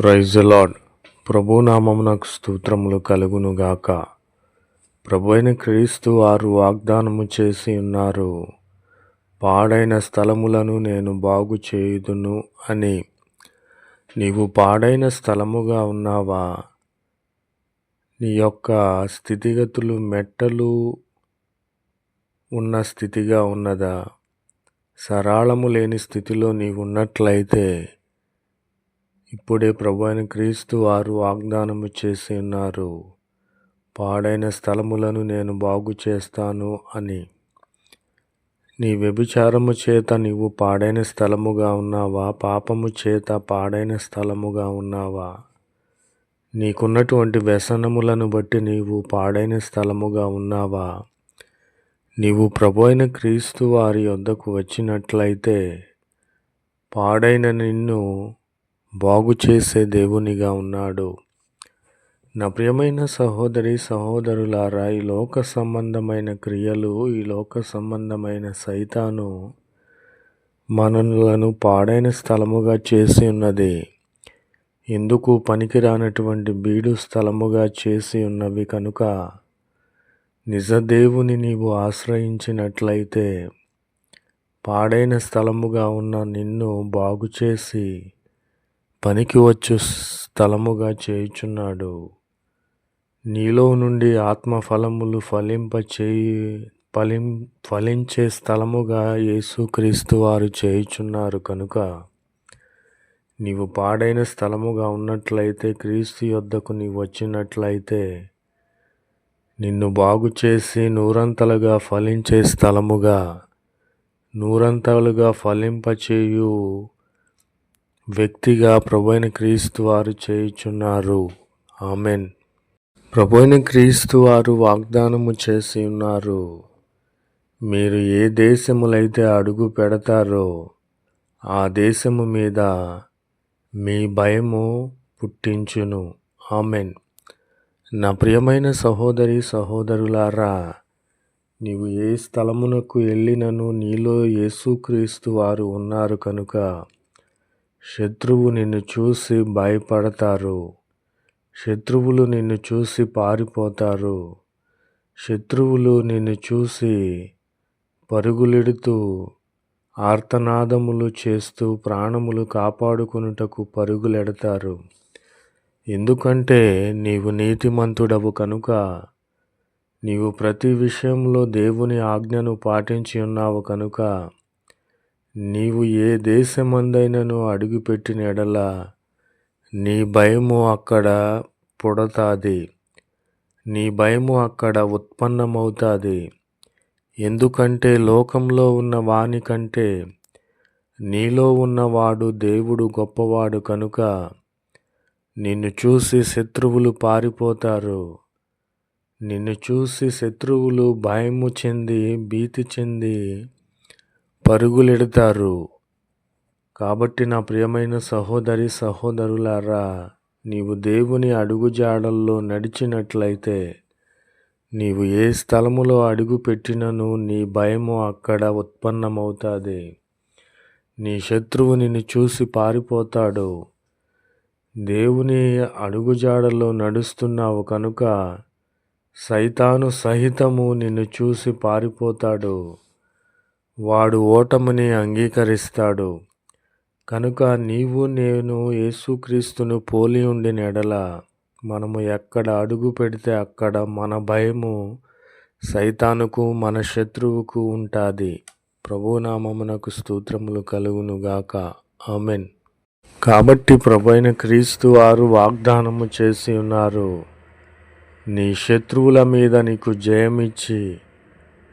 Praise lord ప్రభునామమునకు స్తోత్రములు కలుగును గాక ప్రభు అయిన క్రీస్తు వారు వాగ్దానము చేసి ఉన్నారు. పాడైన స్థలములను నేను బాగు చేయుదును అని. నీవు పాడైన స్థలముగా ఉన్నావా? నీ యొక్క స్థితిగతులు మెట్టలు ఉన్న స్థితిగా ఉన్నదా? సరాళము లేని స్థితిలో నీవు ఉన్నట్లయితే ఇప్పుడే ప్రభు అయిన క్రీస్తు వారు వాగ్దానము చేసి ఉన్నారు. పాడైన స్థలములను నేను బాగు చేస్తాను అని. నీ వ్యభిచారము చేత నీవు పాడైన స్థలముగా ఉన్నావా? పాపము చేత పాడైన స్థలముగా ఉన్నావా? నీకున్నటువంటి వ్యసనములను బట్టి నీవు పాడైన స్థలముగా ఉన్నావా? నీవు ప్రభు అయిన క్రీస్తు వారి వద్దకు వచ్చినట్లయితే పాడైన నిన్ను బాగు చేసే దేవునిగా ఉన్నాడు. నా ప్రియమైన సహోదరి సహోదరులారా ఈ లోక సంబంధమైన క్రియలు ఈ లోక సంబంధమైన సైతాను మనలను పాడైన స్థలముగా చేసి ఉన్నది. ఎందుకు పనికిరానటువంటి బీడు స్థలముగా చేసి ఉన్నవి కనుక నిజదేవుని నీవు ఆశ్రయించినట్లయితే పాడైన స్థలముగా ఉన్న నిన్ను బాగు చేసి పనికి వచ్చు స్థలముగా చేయుచున్నాడు. నీలో నుండి ఆత్మఫలములు ఫలింప చేయి ఫలిం ఫలించే స్థలముగా యేసుక్రీస్తు వారు చేయుచున్నారు కనుక నీవు పాడైన స్థలముగా ఉన్నట్లయితే క్రీస్తు యొద్దకు నీవు వచ్చినట్లయితే నిన్ను బాగు చేసి నూరంతలుగా ఫలించే స్థలముగా నూరంతలుగా ఫలింపచేయు వ్యక్తిగా ప్రభైన క్రీస్తు వారు చేయుచున్నారు. ఆమెన్. ప్రభైన క్రీస్తు వారు వాగ్దానము చేసి ఉన్నారు. మీరు ఏ దేశములైతే అడుగు పెడతారో ఆ దేశము మీద మీ భయము పుట్టించును. ఆమెన్. నా ప్రియమైన సహోదరి సహోదరులారా నీవు ఏ స్థలమునకు వెళ్ళినను నీలో యేసుక్రీస్తు వారు ఉన్నారు కనుక శత్రువు నిన్ను చూసి భయపడతారు. శత్రువులు నిన్ను చూసి పారిపోతారు. శత్రువులు నిన్ను చూసి పరుగులెడుతూ ఆర్తనాదములు చేస్తూ ప్రాణములు కాపాడుకునుటకు పరుగులెడతారు. ఎందుకంటే నీవు నీతిమంతుడవు కనుక నీవు ప్రతి విషయంలో దేవుని ఆజ్ఞను పాటించి ఉన్నావు కనుక నీవు ఏ దేశమందైనను అడుగుపెట్టిన ఎడల నీ భయము అక్కడ పుడతాది. నీ భయము అక్కడ ఉత్పన్నమవుతుంది. ఎందుకంటే లోకంలో ఉన్న వాని కంటే నీలో ఉన్నవాడు దేవుడు గొప్పవాడు కనుక నిన్ను చూసి శత్రువులు పారిపోతారు. నిన్ను చూసి శత్రువులు భయము చెంది భీతి చెంది పరుగులెడతారు. కాబట్టి నా ప్రియమైన సహోదరి సహోదరులారా నీవు దేవుని అడుగుజాడల్లో నడిచినట్లయితే నీవు ఏ స్థలములో అడుగు పెట్టినను నీ భయము అక్కడ ఉత్పన్నమవుతుంది. నీ శత్రువు నిన్ను చూసి పారిపోతాడు. దేవుని అడుగుజాడలో నడుస్తున్నావు కనుక సైతాను సహితము నిన్ను చూసి పారిపోతాడు. వాడు ఓటముని అంగీకరిస్తాడు. కనుక నీవు నేను యేసుక్రీస్తును పోలి ఉండిన ఎడల మనము ఎక్కడ అడుగు పెడితే అక్కడ మన భయము సైతానుకు మన శత్రువుకు ఉంటుంది. ప్రభునామమునకు స్తోత్రములు కలుగునుగాక ఆమెన్. కాబట్టి ప్రభైన క్రీస్తు వారు వాగ్దానము చేసి ఉన్నారు. నీ శత్రువుల మీద నీకు జయమిచ్చి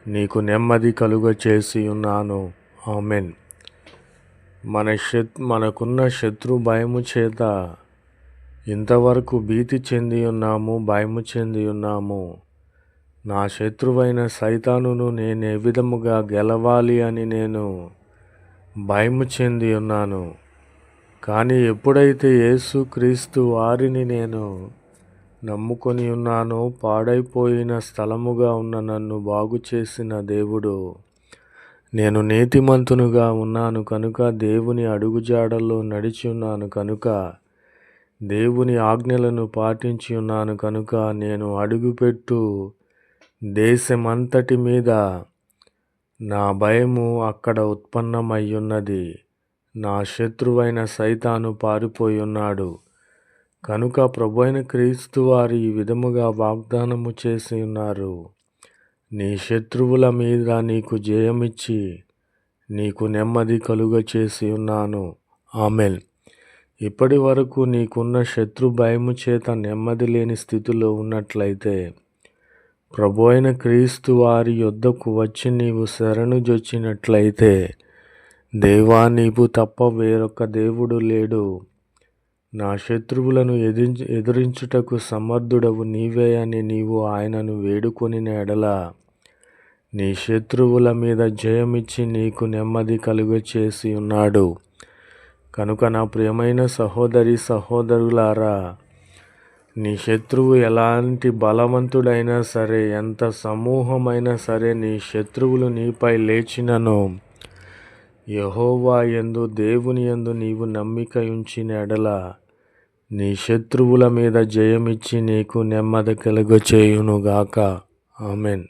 నీకు నెమ్మది కలుగ చేసి ఉన్నాను. ఆమెన్. మన శత్ మనకున్న శత్రు భయము చేత ఇంతవరకు భీతి చెంది ఉన్నాము భయము చెంది ఉన్నాము. నా శత్రువైన సైతానును నేను ఏ విధముగా గెలవాలి అని నేను భయము చెంది ఉన్నాను. కానీ ఎప్పుడైతే యేసుక్రీస్తు వారిని నేను నమ్ముకొని ఉన్నాను పాడైపోయిన స్థలముగా ఉన్న నన్ను బాగు చేసిన దేవుడు. నేను నీతిమంతునుగా ఉన్నాను కనుక దేవుని అడుగుజాడల్లో నడిచి ఉన్నాను కనుక దేవుని ఆజ్ఞలను పాటించి ఉన్నాను కనుక నేను అడుగుపెట్టు దేశమంతటి మీద నా భయము అక్కడ ఉత్పన్నమయ్యున్నది నా శత్రువైన సైతాను పారిపోయి ఉన్నాడు. కనుక ప్రభు క్రీస్తు వారు ఈ విధముగా వాగ్దానము చేసి ఉన్నారు. నీ శత్రువుల మీద నీకు జయమిచ్చి నీకు నెమ్మది కలుగ చేసి ఉన్నాను. ఆమెన్. ఇప్పటి వరకు నీకున్న శత్రు భయము చేత నెమ్మది లేని స్థితిలో ఉన్నట్లయితే ప్రభు అయిన క్రీస్తు వారి యొద్దకు వచ్చి నీవు శరణు జొచ్చినట్లయితే దేవా నీవు తప్ప వేరొక దేవుడు లేడు. నా శత్రువులను ఎదిరించి ఎదురించుటకు సమర్థుడవు నీవే అని నీవు ఆయనను వేడుకొని ఎడల నీ శత్రువుల మీద జయమిచ్చి నీకు నెమ్మది కలుగ చేసి ఉన్నాడు. కనుక నా ప్రియమైన సహోదరి సహోదరులారా నీ శత్రువు ఎలాంటి బలవంతుడైనా సరే ఎంత సమూహమైనా సరే నీ శత్రువులు నీపై లేచినను. యహోవా ఎందు దేవుని ఎందు నీవు నమ్మిక ఉంచిన ఎడల నీ శత్రువుల మీద జయమిచ్చి నీకు నెమ్మది కలుగ చేయునుగాక ఆమెన్.